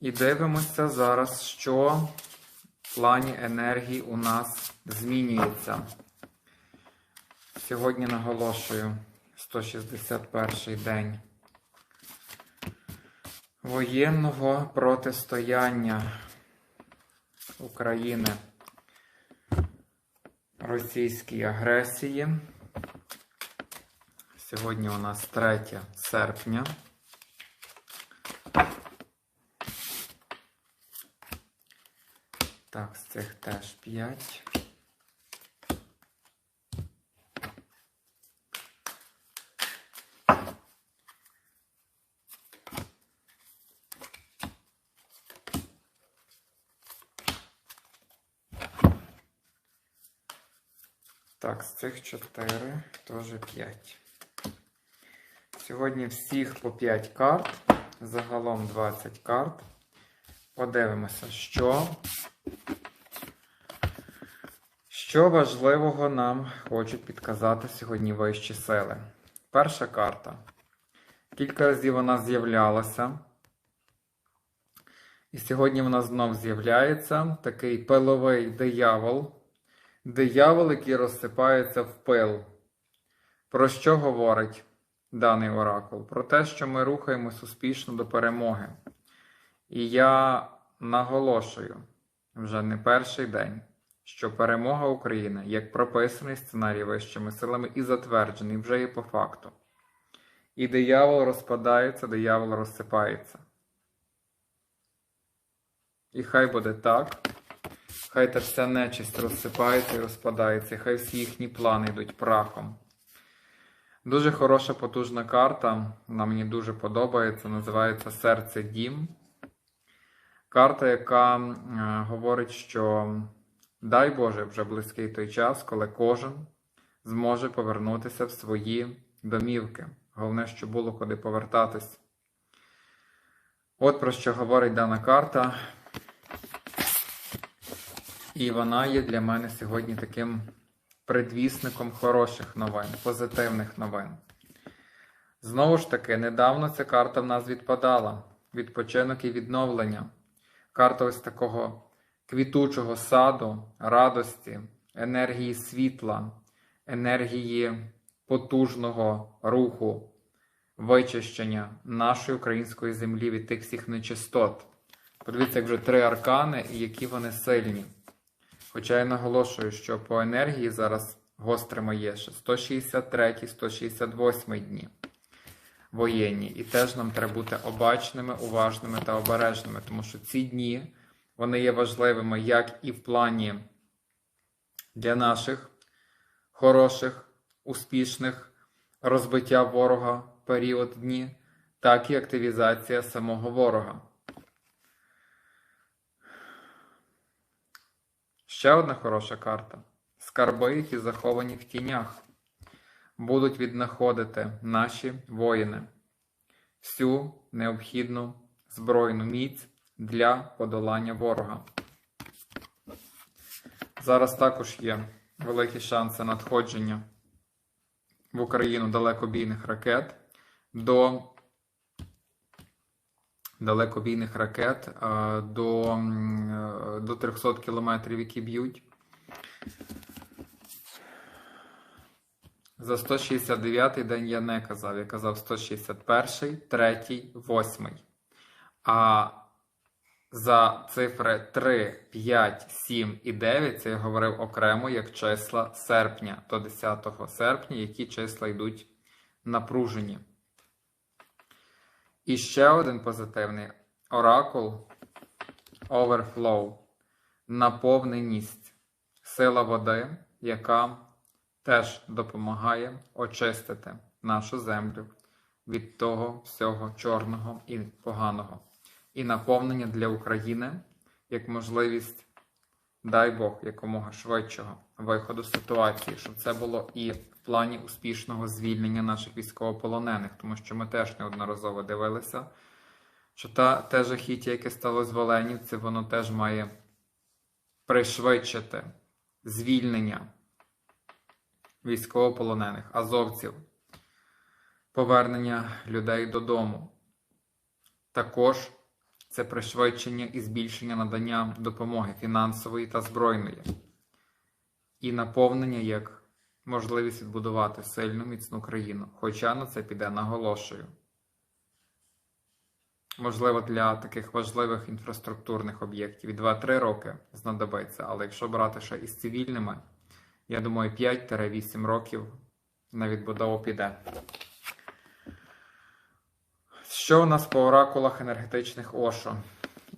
І дивимося зараз, що в плані енергії у нас змінюється. Сьогодні наголошую 161 день воєнного протистояння України російській агресії. Сьогодні у нас 3 серпня. Так, з цих теж 5. Так, з цих 4 теж 5. Сьогодні всіх по 5 карт. Загалом 20 карт. Подивимося, що. Що важливого нам хочуть підказати сьогодні вищі сили. Перша карта. Кілька разів вона з'являлася. І сьогодні вона знов з'являється такий пиловий диявол. Диявол, який розсипається в пил. Про що говорить даний оракул? Про те, що ми рухаємось успішно до перемоги. І я наголошую вже не перший день, що перемога України, як прописаний сценарій вищими силами і затверджений, вже є по факту. І диявол розпадається, диявол розсипається. І хай буде так. Хай та вся нечисть розсипається і розпадається, хай всі їхні плани йдуть прахом. Дуже хороша потужна карта, вона мені дуже подобається, називається Серце Дім. Карта, яка е, говорить, що дай Боже вже близький той час, коли кожен зможе повернутися в свої домівки. Головне, щоб було куди повертатись. От про що говорить дана карта. І вона є для мене сьогодні таким предвісником хороших новин, позитивних новин. Знову ж таки, недавно ця карта в нас відпадала. Відпочинок і відновлення. Карта ось такого квітучого саду, радості, енергії світла, енергії потужного руху, вичищення нашої української землі від тих всіх нечистот. Подивіться, як вже три аркани і які вони сильні. Хоча я наголошую, що по енергії зараз гостре є ще 163, 168 дні воєнні. І теж нам треба бути обачними, уважними та обережними, тому що ці дні вони є важливими як і в плані для наших хороших, успішних розбиття ворога період дні, так і активізація самого ворога. Ще одна хороша карта. Скарби, які заховані в тінях, будуть віднаходити наші воїни всю необхідну збройну міць для подолання ворога. Зараз також є великі шанси надходження в Україну далекобійних ракет до далекобійних ракет до до 300 кілометрів, які б'ють. За 169 день я не казав, я казав 161, 3, 8. А за цифри 3, 5, 7 і 9 це я говорив окремо як числа серпня до 10 серпня, які числа йдуть напружені. І ще один позитивний оракул Overflow. Наповненість. Сила води, яка теж допомагає очистити нашу землю від того всього чорного і поганого. І наповнення для України як можливість, дай Бог, якомога швидшого виходу з ситуації, щоб це було і в плані успішного звільнення наших військовополонених, тому що ми теж неодноразово дивилися, що та, те жахіття, яке сталося в Оленівці, воно теж має пришвидшити звільнення військовополонених, азовців, повернення людей додому. Також це пришвидшення і збільшення надання допомоги фінансової та збройної, і наповнення як можливість відбудувати сильну міцну країну. Хоча на це піде наголошую. Можливо, для таких важливих інфраструктурних об'єктів і 2-3 роки знадобиться, але якщо брати ще із цивільними, я думаю, 5-8 років на відбудову піде. Що у нас по оракулах енергетичних Ошо?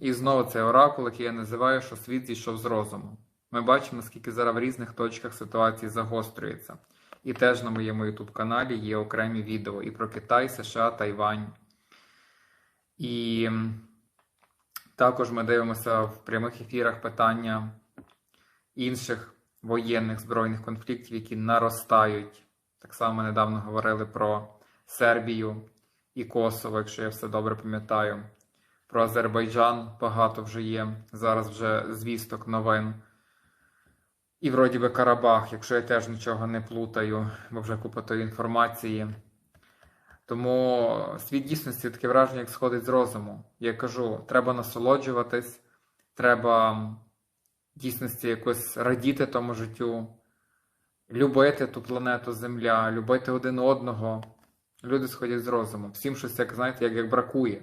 І знову цей оракул, який я називаю, що світ зійшов з розуму. Ми бачимо, наскільки зараз в різних точках ситуації загострюється. І теж на моєму YouTube каналі є окремі відео і про Китай, США, Тайвань. І також ми дивимося в прямих ефірах питання інших воєнних збройних конфліктів, які наростають. Так само недавно говорили про Сербію і Косово, якщо я все добре пам'ятаю. Про Азербайджан багато вже є. Зараз вже звісток новин. І вроді би Карабах, якщо я теж нічого не плутаю, бо вже купа тої інформації. Тому світ дійсності таке враження, як сходить з розуму. Я кажу, треба насолоджуватись, треба дійсності якось радіти тому життю, любити ту планету Земля, любити один одного. Люди сходять з розуму. Всім щось, як знаєте, як, як бракує.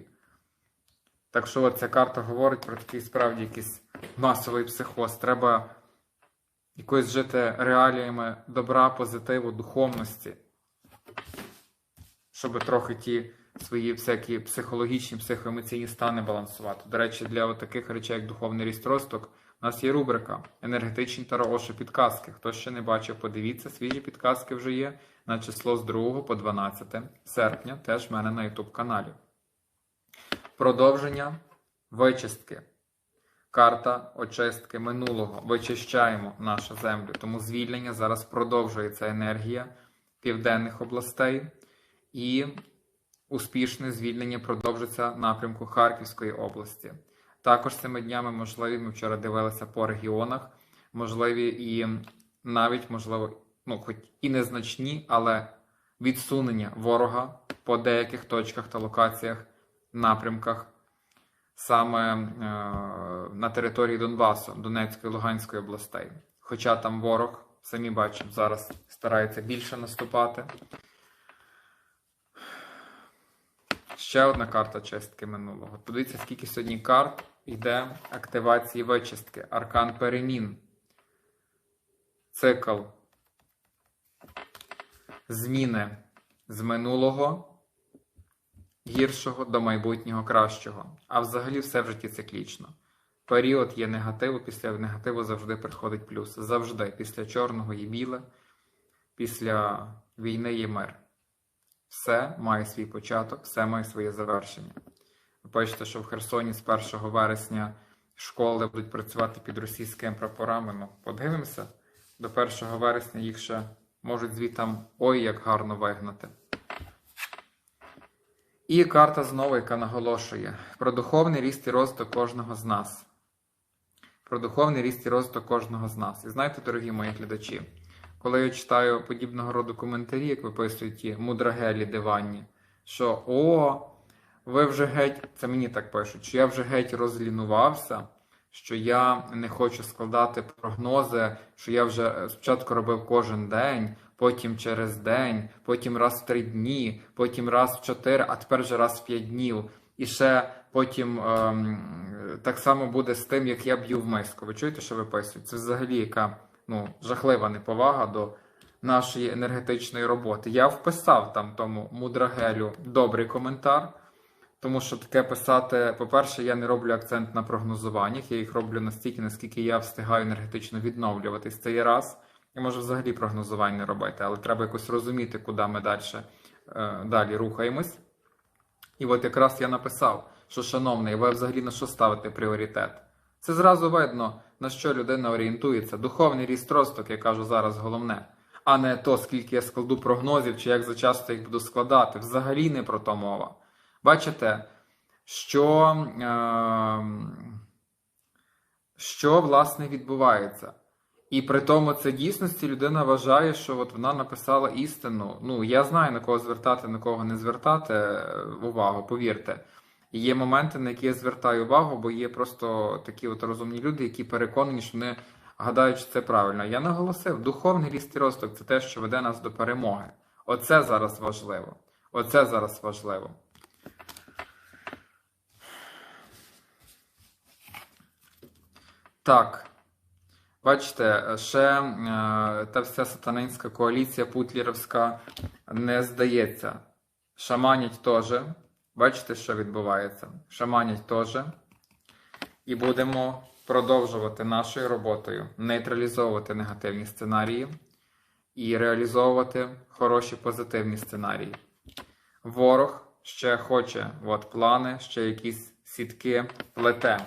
Так що ця карта говорить про такий справді якийсь масовий психоз. Треба якось жити реаліями добра, позитиву, духовності, щоб трохи ті свої всякі психологічні, психоемоційні стани балансувати. До речі, для таких речей, як духовний ріст росток, у нас є рубрика енергетичні тарооші підказки. Хто ще не бачив, подивіться, свіжі підказки вже є на число з 2 по 12 серпня, теж в мене на YouTube каналі. Продовження вичистки. Карта очистки минулого. Вичищаємо нашу землю. Тому звільнення зараз продовжується енергія південних областей. І успішне звільнення продовжиться напрямку Харківської області. Також цими днями можливі, ми вчора дивилися по регіонах, можливі і навіть, можливо, ну, хоч і незначні, але відсунення ворога по деяких точках та локаціях, напрямках, саме е, на території Донбасу, Донецької Луганської областей. Хоча там ворог, самі бачимо, зараз старається більше наступати. Ще одна карта чистки минулого. Подивіться, скільки сьогодні карт йде активації вичистки. Аркан перемін. Цикл. Зміни з минулого гіршого до майбутнього кращого. А взагалі все в житті циклічно. Період є негативу, після негативу завжди приходить плюс. Завжди. Після чорного є біле, після війни є мир. Все має свій початок, все має своє завершення. Ви бачите, що в Херсоні з 1 вересня школи будуть працювати під російськими прапорами. Ну, подивимося, до 1 вересня їх ще можуть звітам ой як гарно вигнати. І карта знову, яка наголошує про духовний ріст і розвиток кожного з нас. Про духовний ріст і розвиток кожного з нас. І знаєте, дорогі мої глядачі, коли я читаю подібного роду коментарі, як виписують ті мудрагелі диванні, що о, ви вже геть, це мені так пишуть, що я вже геть розлінувався, що я не хочу складати прогнози, що я вже спочатку робив кожен день, потім через день, потім раз в три дні, потім раз в чотири, а тепер вже раз в п'ять днів. І ще потім ем, так само буде з тим, як я б'ю в миску. Ви чуєте, що виписують? Це взагалі яка ну, жахлива неповага до нашої енергетичної роботи. Я вписав там тому мудрагелю добрий коментар, тому що таке писати, по-перше, я не роблю акцент на прогнозуваннях, я їх роблю настільки, наскільки я встигаю енергетично відновлюватись. Це є раз. Я можу взагалі прогнозувань не робити, але треба якось розуміти, куди ми далі, е, далі рухаємось. І от якраз я написав, що, шановний, ви взагалі на що ставите пріоритет? Це зразу видно, на що людина орієнтується. Духовний ріст росток, я кажу зараз головне, а не то, скільки я складу прогнозів, чи як зачасто їх буду складати. Взагалі не про то мова. Бачите, що, е, що власне відбувається. І при тому це дійсності людина вважає, що от вона написала істину. Ну, я знаю, на кого звертати, на кого не звертати увагу, повірте. Є моменти, на які я звертаю увагу, бо є просто такі от розумні люди, які переконані, що вони гадають, що це правильно. Я наголосив, духовний ріст і розвиток це те, що веде нас до перемоги. Оце зараз важливо. Оце зараз важливо. Так. Бачите, ще е, та вся сатанинська коаліція путлерівська не здається. Шаманять теж. Бачите, що відбувається? Шаманять теж. І будемо продовжувати нашою роботою нейтралізовувати негативні сценарії і реалізовувати хороші позитивні сценарії. Ворог ще хоче от плани, ще якісь сітки плете,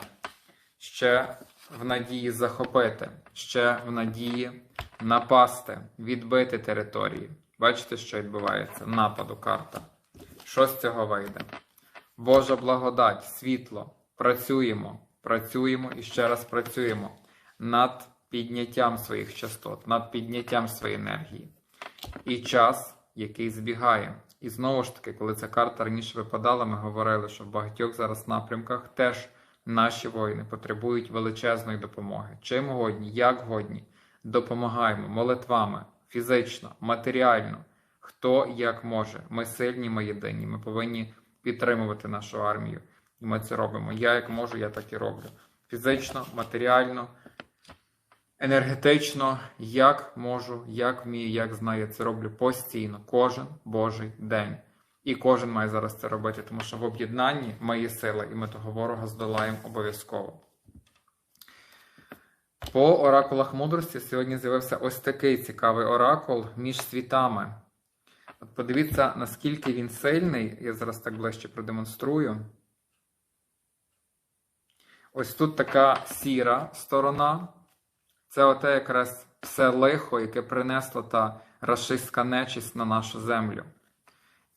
ще в надії захопити, ще в надії напасти, відбити території. Бачите, що відбувається? Нападу карта. Що з цього вийде? Божа благодать, світло. Працюємо, працюємо і ще раз працюємо над підняттям своїх частот, над підняттям своєї енергії. І час, який збігає. І знову ж таки, коли ця карта раніше випадала, ми говорили, що в багатьох зараз напрямках теж наші воїни потребують величезної допомоги. Чим годні, як годні, допомагаємо молитвами, фізично, матеріально, хто як може. Ми сильні, ми єдині. Ми повинні підтримувати нашу армію. І ми це робимо. Я як можу, я так і роблю. Фізично, матеріально, енергетично, як можу, як вмію, як знаю, я це роблю постійно, кожен божий день. І кожен має зараз це робити, тому що в об'єднанні ми є сила, і ми того ворога здолаємо обов'язково. По оракулах мудрості сьогодні з'явився ось такий цікавий оракул між світами. От подивіться, наскільки він сильний. Я зараз так ближче продемонструю. Ось тут така сіра сторона. Це оте якраз все лихо, яке принесла та рашистська нечисть на нашу землю.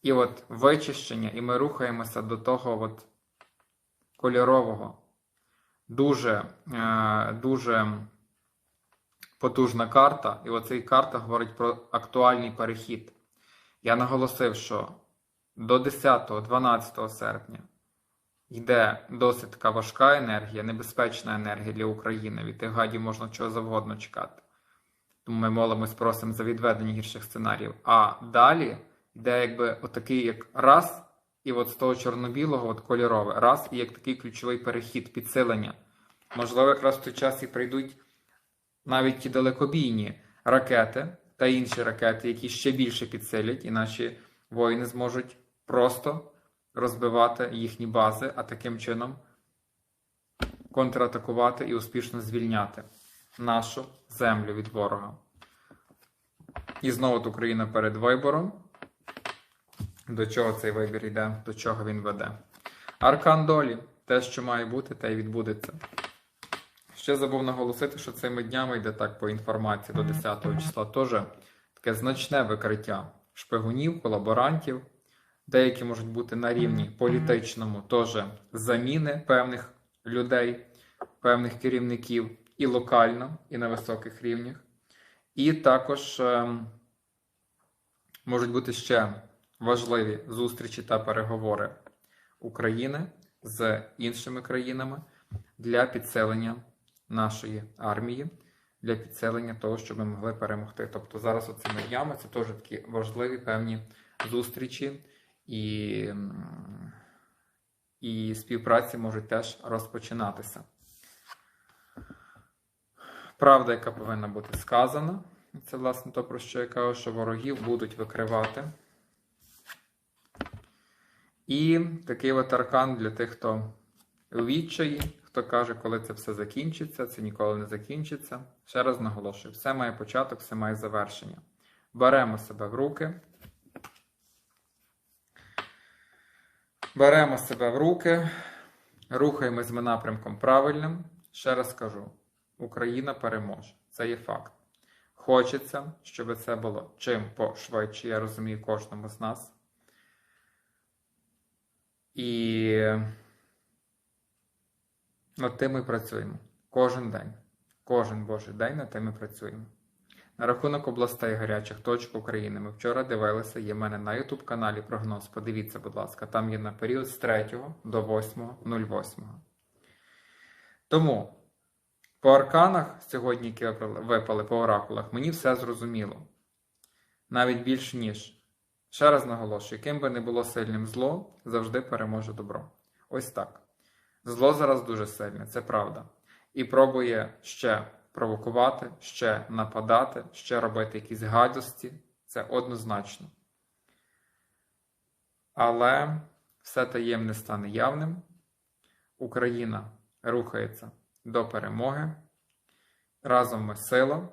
І от вичищення, і ми рухаємося до того от кольорового. Дуже е, дуже потужна карта. І оця карта говорить про актуальний перехід. Я наголосив, що до 10-12 серпня йде досить така важка енергія, небезпечна енергія для України. Від тих гадів можна чого завгодно чекати. Тому ми молимось, просимо за відведення гірших сценаріїв. А далі йде якби отакий як раз, і от з того чорно-білого, от кольорове, раз, і як такий ключовий перехід, підсилення. Можливо, якраз в той час і прийдуть навіть ті далекобійні ракети та інші ракети, які ще більше підсилять, і наші воїни зможуть просто розбивати їхні бази, а таким чином контратакувати і успішно звільняти нашу землю від ворога. І знову Україна перед вибором. До чого цей вибір йде, до чого він веде. Аркан долі. Те, що має бути, те й відбудеться. Ще забув наголосити, що цими днями йде так по інформації до 10 числа теж таке значне викриття шпигунів, колаборантів. Деякі можуть бути на рівні політичному, теж заміни певних людей, певних керівників і локально, і на високих рівнях. І також е, можуть бути ще важливі зустрічі та переговори України з іншими країнами для підселення нашої армії, для підселення того, щоб ми могли перемогти. Тобто зараз оцими днями це теж такі важливі певні зустрічі і, і співпраці можуть теж розпочинатися. Правда, яка повинна бути сказана, це власне то, про що я кажу, що ворогів будуть викривати. І такий от аркан для тих, хто у відчаї, хто каже, коли це все закінчиться, це ніколи не закінчиться. Ще раз наголошую, все має початок, все має завершення. Беремо себе в руки. Беремо себе в руки, рухаємось з напрямком правильним. Ще раз кажу: Україна переможе. Це є факт. Хочеться, щоб це було чим пошвидше, я розумію, кожному з нас. І над тим ми працюємо. Кожен день. Кожен Божий день над тим ми працюємо. На рахунок областей гарячих точок України ми вчора дивилися, є в мене на YouTube каналі прогноз. Подивіться, будь ласка, там є на період з 3 до 8.08. Тому по арканах сьогодні, які випали- по оракулах, мені все зрозуміло. Навіть більш ніж. Ще раз наголошую, яким би не було сильним зло, завжди переможе добро. Ось так. Зло зараз дуже сильне, це правда. І пробує ще провокувати, ще нападати, ще робити якісь гадості. Це однозначно. Але все таємне стане явним. Україна рухається до перемоги. Разом ми сила.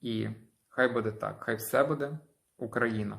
І хай буде так, хай все буде Україна.